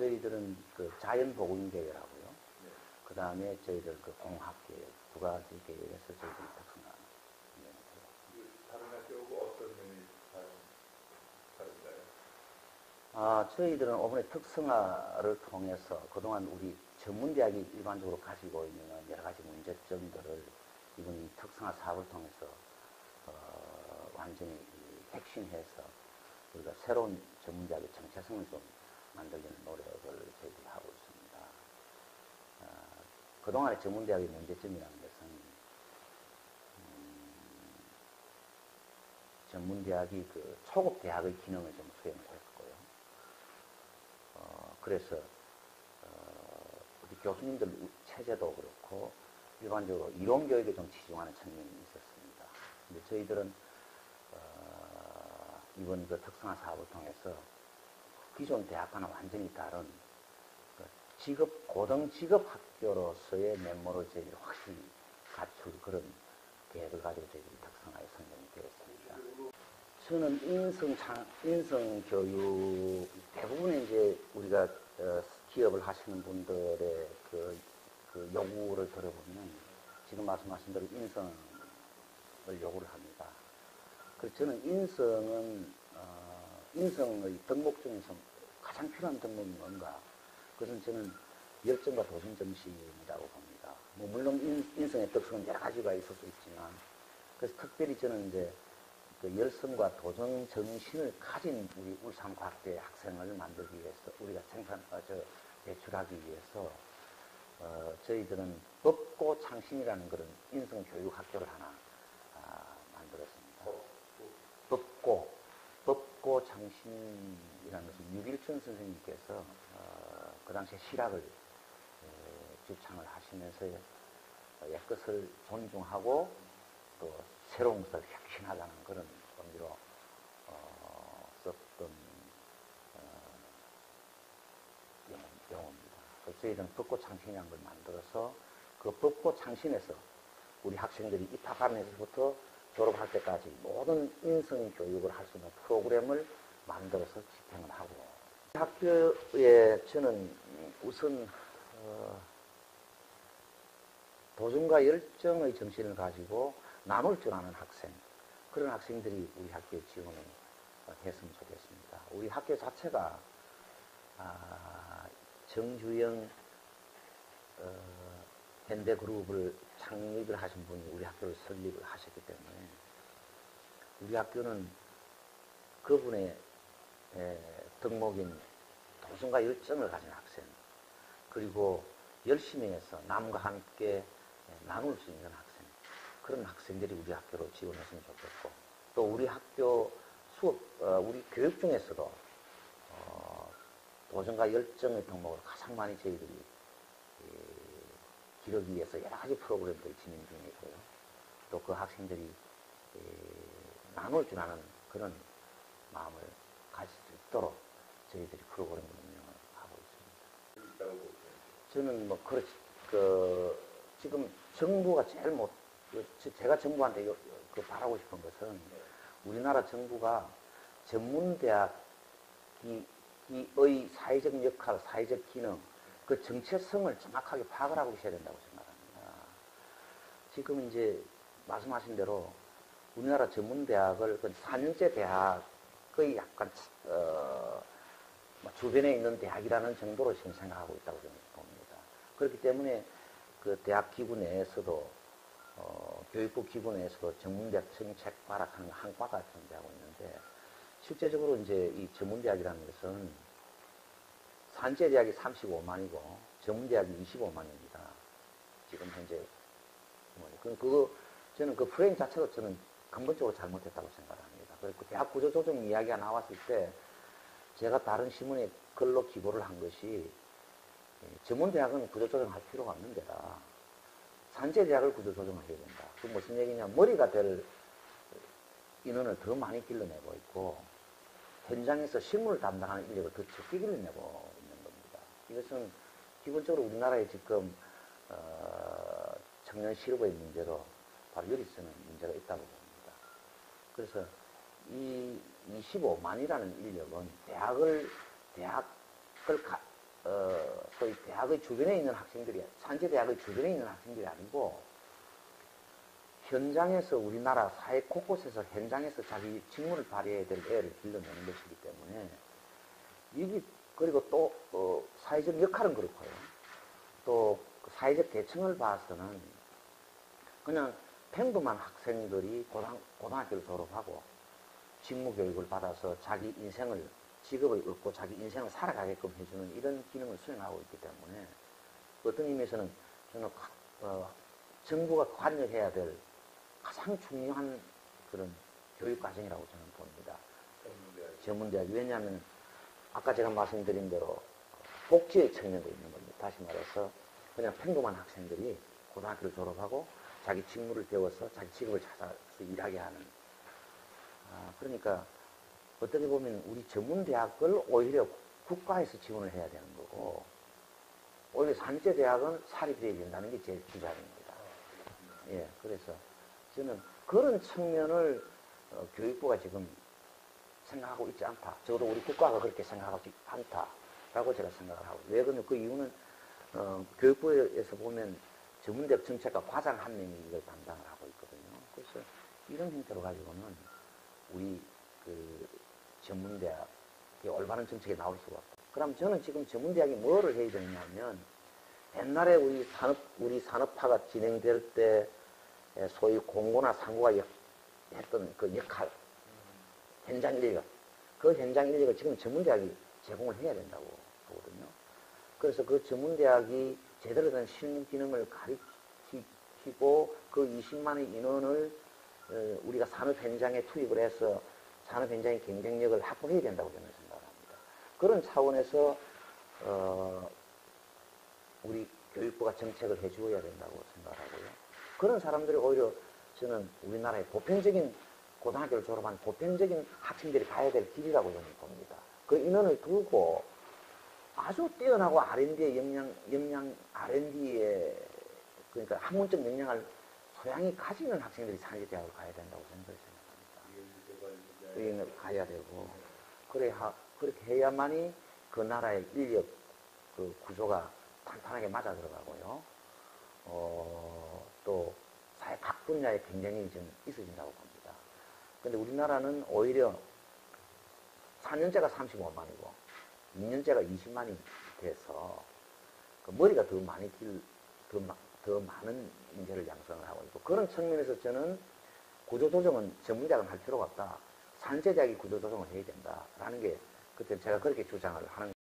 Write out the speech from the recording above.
저희들은 그 자연보건계열하고요. 그 다음에 저희들 그 공학계열 두 가지 계열에서 저희들이 특성화. 다른 학교하고 어떤 면이 다른, 다른가요? 아, 저희들은 이번에 특성화를 통해서 그동안 우리 전문대학이 일반적으로 가지고 있는 여러 가지 문제점들을 이번 이 특성화 사업을 통해서 어, 완전히 이 핵심해서 우리가 새로운 전문대학의 정체성을 좀 만들려는 노력을 저희들이 하고 있습니다. 아, 그동안의 전문대학의 문제점이라는 것은 음, 전문대학이 그 초급 대학의 기능을 좀 수행을 했고요. 어, 그래서 어, 우리 교수님들 체제도 그렇고 일반적으로 이론 교육에 좀 치중하는 측면이 있었습니다. 근데 저희들은 어, 이번 그 특성화 사업을 통해서 기존 대학과는 완전히 다른 그 직업 고등 직업 학교로서의 저희들이 확실히 갖출 그런 계획을 가지고 저희들이 특성화에 선정이 되었습니다. 저는 인성 창, 인성 교육 대부분의 이제 우리가 어, 기업을 하시는 분들의 그, 그 요구를 들어보면 지금 말씀하신 대로 인성을 요구를 합니다. 그래서 저는 인성은 어, 인성의 덕목 중에서 필요한 덕목이 뭔가 그것은 저는 열정과 도전 정신이라고 봅니다. 뭐 물론 인, 인성의 특성은 여러 가지가 있을 수 있지만 그래서 특별히 저는 이제 그 열성과 도전 정신을 가진 우리 울산 과학대 학생을 만들기 위해서 우리가 생산, 어, 저, 배출하기 위해서 어, 저희들은 법고 창신이라는 그런 인성 교육 학교를 하나 아, 만들었습니다. 법고, 법고 창신이라는 것은 유길춘 선생님께서 어, 그 당시에 실학을 에, 주창을 하시면서 옛것을 존중하고 또 새로운 것을 혁신하자는 그런 의미로 어, 썼던 어, 용어, 용어입니다. 그래서 저희들은 벚꽃 창신이라는 걸 만들어서 그 벚꽃 창신에서 우리 학생들이 입학하면서부터 졸업할 때까지 모든 인성 교육을 할 수 있는 프로그램을 만들어서 집행을 하고 학교에 저는 우선 어, 도전과 열정의 정신을 가지고 나눌 줄 아는 학생 그런 학생들이 우리 학교에 지원을 했으면 좋겠습니다. 우리 학교 자체가 아, 정주영 어, 현대그룹을 창립을 하신 분이 우리 학교를 설립을 하셨기 때문에 우리 학교는 그분의 에, 덕목인 도전과 열정을 가진 학생 그리고 열심히 해서 남과 함께 에, 나눌 수 있는 학생 그런 학생들이 우리 학교로 지원했으면 좋겠고 또 우리 학교 수업 어, 우리 교육 중에서도 어, 도전과 열정의 덕목을 가장 많이 저희들이 에, 기르기 위해서 여러 가지 프로그램들을 진행 중에 있고요. 또 그 학생들이 에, 나눌 줄 아는 그런 마음을 가질 수 있도록 저희들이 프로그램을 운영을 하고 있습니다. 저는 뭐 그렇지 그 지금 정부가 제일 못 그, 저- 제가 정부한테 그 바라고 싶은 것은 우리나라 정부가 전문대학이 이의 사회적 역할, 사회적 기능, 그 정체성을 정확하게 파악을 하고 있어야 된다고 생각합니다. 지금 이제 말씀하신 대로 우리나라 전문대학을 그 4년제 대학의 약간 어, 뭐 주변에 있는 대학이라는 정도로 지금 생각하고 있다고 저는 봅니다. 그렇기 때문에 그 대학 기구 내에서도 어, 교육부 기구 내에서도 전문대학 정책 발악하는 한과가 존재하고 있는데 실제적으로 이제 이 전문대학이라는 것은 산재 대학이 35만이고 전문대학이 25만입니다. 지금 현재 그 그거 저는 그 프레임 자체도 저는 근본적으로 잘못했다고 생각합니다. 그리고 대학 구조 조정 이야기가 나왔을 때 제가 다른 신문에 글로 기고를 한 것이 예, 전문대학은 구조 조정할 필요가 없는 데다. 산재대학을 구조 조정을 해야 된다. 그 무슨 얘기냐. 머리가 될 인원을 더 많이 길러내고 있고, 현장에서 실무를 담당하는 인력을 더 적게 길러내고 있는 겁니다. 이것은 기본적으로 우리나라의 지금, 어, 청년 실업의 문제로 바로 여기서는 문제가 있다고 봅니다. 그래서 이 25만이라는 인력은 대학을, 대학을 가- 어, 소위 대학의 주변에 있는 학생들이 산재 대학의 주변에 있는 학생들이 아니고 현장에서 우리나라 사회 곳곳에서 현장에서 자기 직무를 발휘해야 될 애를 길러내는 것이기 때문에 이게 그리고 또 어, 사회적 역할은 그렇고요. 또그 사회적 계층을 봐서는 그냥 평범한 학생들이 고등, 고등학교를 졸업하고 직무 교육을 받아서 자기 인생을 직업을 얻고 자기 인생을 살아가게끔 해주는 이런 기능을 수행하고 있기 때문에 어떤 의미에서는 저는 가- 어, 정부가 관여해야 될 가장 중요한 그런 교육 과정이라고 저는 봅니다. 전문대학. 왜냐하면 아까 제가 말씀드린 대로 복지의 측면도 있는 겁니다. 다시 말해서 그냥 평범한 학생들이 고등학교를 졸업하고 자기 직무를 배워서 자기 직업을 찾아서 일하게 하는 아, 그러니까 어떻게 보면 우리 전문대학을 오히려 국가에서 지원을 해야 되는 거고 오히려 산재대학은 사립돼야 된다는 게 제 주장입니다. 예, 그래서 저는 그런 측면을 어, 교육부가 지금 생각하고 있지 않다. 적어도 우리 국가가 그렇게 생각하고 있지 않다라고 제가 생각을 하고. 왜 그러면 그 이유는 어, 교육부에서 보면 전문대학 정책과 과장 한 명이 이걸 담당을 하고 있거든요. 그래서 이런 형태로 가지고는 우리 그 전문대학의 올바른 정책이 나올 수가 없다. 그럼 저는 지금 전문대학이 뭐를 해야 되냐면 옛날에 우리 산업 우리 산업화가 진행될 때 에, 소위 공고나 상고가 역- 했던 그 역할 현장 인력 그 현장 인력을 지금 전문대학이 제공을 해야 된다고 보거든요. 그래서 그 전문대학이 제대로 된 실무 기능을 가리키고 그 20만의 인원을 어, 우리가 산업 현장에 투입을 해서 산업 현장의 경쟁력을 확보해야 된다고 저는 생각합니다. 그런 차원에서 어, 우리 교육부가 정책을 해주어야 된다고 생각하고요. 그런 사람들이 오히려 저는 우리나라의 보편적인 고등학교를 졸업한 보편적인 학생들이 가야 될 길이라고 저는 봅니다. 그 인원을 두고 아주 뛰어나고 R&D의 역량, 역량 R&D에 그러니까 학문적 역량을 소양히 가지는 학생들이 산지대학을 가야 된다고 그렇게 생각합니다. 여기는 가야 되고 그래 하, 그렇게 해야만이 그 나라의 인력 그 구조가 탄탄하게 맞아 들어가고요. 어, 또 사회 각 분야의 경쟁이 좀 있어진다고 봅니다. 근데 우리나라는 오히려 4년제가 35만이고 2년제가 20만이 돼서 그 머리가 더 많이 길, 더, 마- 더 많은 인재를 양성을 하고 있고 그런 측면에서 저는 구조조정은 전문대학은 할 필요가 없다. 산재대학이 구조조정을 해야 된다라는 게 그때 제가 그렇게 주장을 하는